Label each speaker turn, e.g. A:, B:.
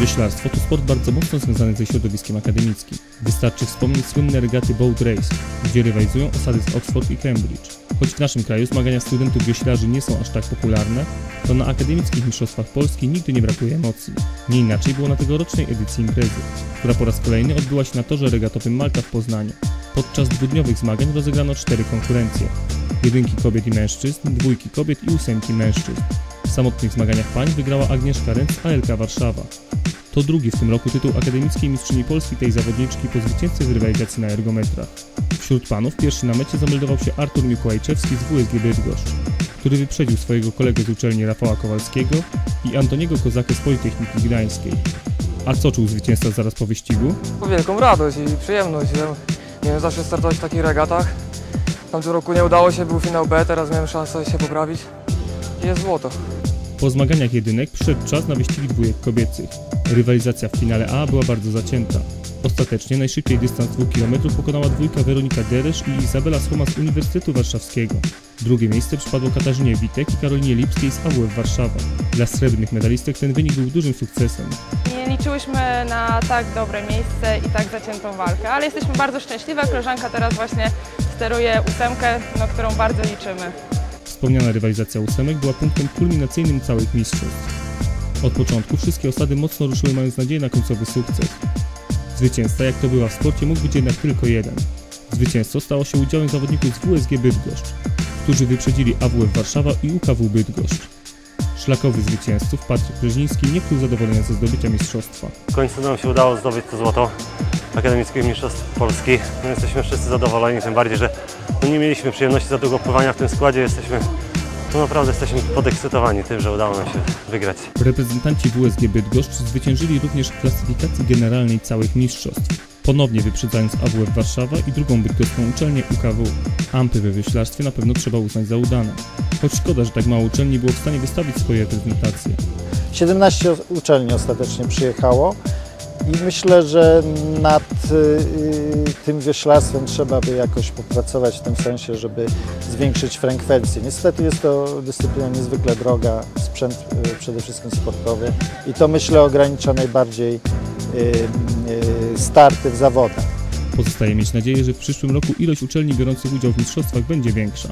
A: Wioślarstwo to sport bardzo mocno związany ze środowiskiem akademickim. Wystarczy wspomnieć słynne regaty Boat Race, gdzie rywalizują osady z Oxford i Cambridge. Choć w naszym kraju zmagania studentów wioślarzy nie są aż tak popularne, to na akademickich mistrzostwach Polski nigdy nie brakuje emocji. Nie inaczej było na tegorocznej edycji imprezy, która po raz kolejny odbyła się na torze regatowym Malta w Poznaniu. Podczas dwudniowych zmagań rozegrano cztery konkurencje. Jedynki kobiet i mężczyzn, dwójki kobiet i ósemki mężczyzn. W samotnych zmaganiach pań wygrała Agnieszka Ręc ALK Warszawa. To drugi w tym roku tytuł akademickiej mistrzyni Polski tej zawodniczki po zwycięstwie w rywalizacji na ergometrach. Wśród panów pierwszy na mecie zameldował się Artur Mikołajczewski z WSG Bydgoszcz, który wyprzedził swojego kolegę z uczelni Rafała Kowalskiego i Antoniego Kozakę z Politechniki Gdańskiej. A co czuł zwycięzca zaraz po wyścigu?
B: Wielką radość i przyjemność. Miałem zawsze startować w takich regatach. W tamtym roku nie udało się, był finał B, teraz miałem szansę się poprawić. I jest złoto.
A: Po zmaganiach jedynek przyszedł czas na wyścigi dwójek kobiecych. Rywalizacja w finale A była bardzo zacięta. Ostatecznie najszybciej dystans 2 km pokonała dwójka Weronika Deresz i Izabela Słoma z Uniwersytetu Warszawskiego. Drugie miejsce przypadło Katarzynie Witek i Karolinie Lipskiej z AWF Warszawa. Dla srebrnych medalistek ten wynik był dużym sukcesem.
C: Nie liczyłyśmy na tak dobre miejsce i tak zaciętą walkę, ale jesteśmy bardzo szczęśliwe. Koleżanka teraz właśnie steruje ósemkę, na którą bardzo liczymy.
A: Wspomniana rywalizacja ósemek była punktem kulminacyjnym całych mistrzostw. Od początku wszystkie osady mocno ruszyły mając nadzieję na końcowy sukces. Zwycięzca, jak to bywa w sporcie, mógł być jednak tylko jeden. Zwycięstwo stało się udziałem zawodników z WSG Bydgoszcz, którzy wyprzedzili AWF Warszawa i UKW Bydgoszcz. Szlakowy zwycięzców Patryk Brzeziński nie krył zadowolenia ze zdobycia mistrzostwa.
D: W końcu nam się udało zdobyć to złoto Akademickich Mistrzostw Polski. No, jesteśmy wszyscy zadowoleni, tym bardziej, że no, nie mieliśmy przyjemności za długo pływania w tym składzie. Jesteśmy, no naprawdę jesteśmy podekscytowani tym, że udało nam się wygrać.
A: Reprezentanci WSG Bydgoszcz zwyciężyli również w klasyfikacji generalnej całych mistrzostw, ponownie wyprzedzając AWF Warszawa i drugą bydgoską uczelnię UKW. Ampy we wioślarstwie na pewno trzeba uznać za udane. Choć szkoda, że tak mało uczelni było w stanie wystawić swoje reprezentacje.
E: 17 uczelni ostatecznie przyjechało i myślę, że nad y, tym wioślarstwem trzeba by jakoś popracować w tym sensie, żeby zwiększyć frekwencję. Niestety jest to dyscyplina niezwykle droga, sprzęt y, przede wszystkim sportowy i to myślę ogranicza najbardziej y, y, starty w zawodach.
A: Pozostaje mieć nadzieję, że w przyszłym roku ilość uczelni biorących udział w mistrzostwach będzie większa.